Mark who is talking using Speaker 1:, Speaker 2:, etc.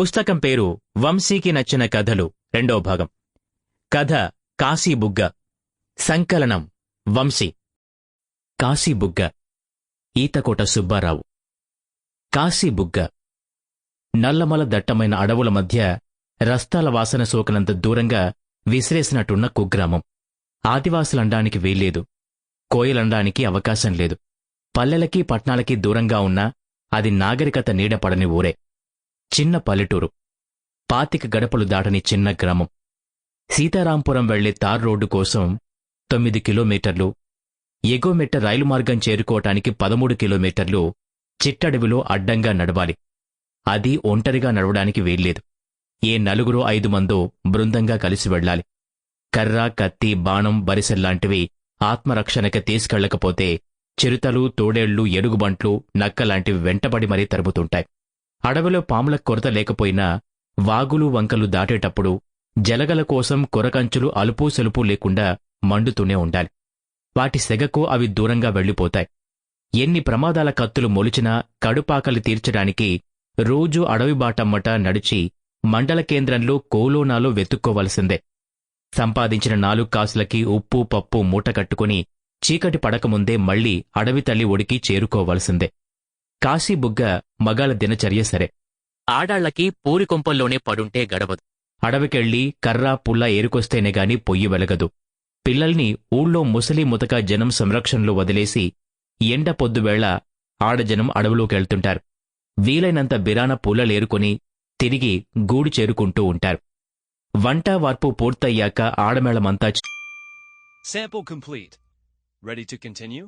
Speaker 1: పుస్తకం పేరు వంశీకి నచ్చిన కథలు రెండో భాగం. కథ కాశీబుగ్గ. సంకలనం వంశీ. కాశీబుగ్గ. ఈతకోట సుబ్బారావు. కాశీబుగ్గ. నల్లమల దట్టమైన అడవుల మధ్య రస్తాల వాసన సోకనంత దూరంగా విసిరేసినట్టున్న కుగ్రామం. ఆదివాసులండానికి వీల్లేదు. కోయలండానికి అవకాశం లేదు. పల్లెలకి పట్నాలకి దూరంగా ఉన్నా అది నాగరికత నీడపడని ఊరే. చిన్న పల్లెటూరు. పాతిక గడపలు దాటని చిన్న గ్రామం. సీతారాంపురం వెళ్ళే తార్ రోడ్డు కోసం తొమ్మిది కిలోమీటర్లు. ఎగోమెట్ట రైలు మార్గం చేరుకోవటానికి పదమూడు కిలోమీటర్లు చిట్టడవిలో అడ్డంగా నడవాలి. అది ఒంటరిగా నడవడానికి వీల్లేదు. ఏ నలుగురో ఐదు మందో బృందంగా కలిసి వెళ్ళాలి. కర్ర కత్తి బాణం బరిసెల్లాంటివి ఆత్మరక్షణకి తీసుకెళ్ళకపోతే చిరుతలు తోడేళ్ళు ఎలుగుబంట్లు నక్కలాంటివి వెంటబడి మరీ తరుముతుంటాయి. అడవిలో పాముల కొరత లేకపోయినా వాగులు వంకలు దాటేటప్పుడు జలగల కోసం కొరకంచులు అలుపు సెలుపు లేకుండా మండుతూనే ఉండాలి. వాటి సెగకు అవి దూరంగా వెళ్ళిపోతాయి. ఎన్ని ప్రమాదాల కత్తులు మొలిచినా కడుపాకలి తీర్చడానికి రోజూ అడవి బాటమ్మట నడిచి మండల కేంద్రంలో కోలోనాలో వెతుక్కోవలసిందే. సంపాదించిన నాలుగు కాసులకి ఉప్పు పప్పు మూట కట్టుకుని చీకటి పడకముందే మళ్ళీ అడవి తల్లి ఒడికి చేరుకోవలసిందే. కాశీబుగ్గ మగాళ్ళ దినచర్య సరే. ఆడాళ్ళకి పూరి కొంపల్లోనే పడుంటే గడవదు. అడవికెళ్ళి కర్ర పుల్ల ఏరుకొస్తేనే గాని పొయ్యి వెలగదు. పిల్లల్ని ఊళ్ళో ముసలి ముతక జనం సంరక్షణలో వదిలేసి ఎండ పొద్దువేళ ఆడజనం అడవిలోకెళ్తుంటారు వీలైనంత బిరాన పుల్లలేరుకొని తిరిగి గూడు చేరుకుంటూ ఉంటారు. వంట వార్పు పూర్తయ్యాక ఆడమేళమంతా
Speaker 2: Sample complete. Ready to continue?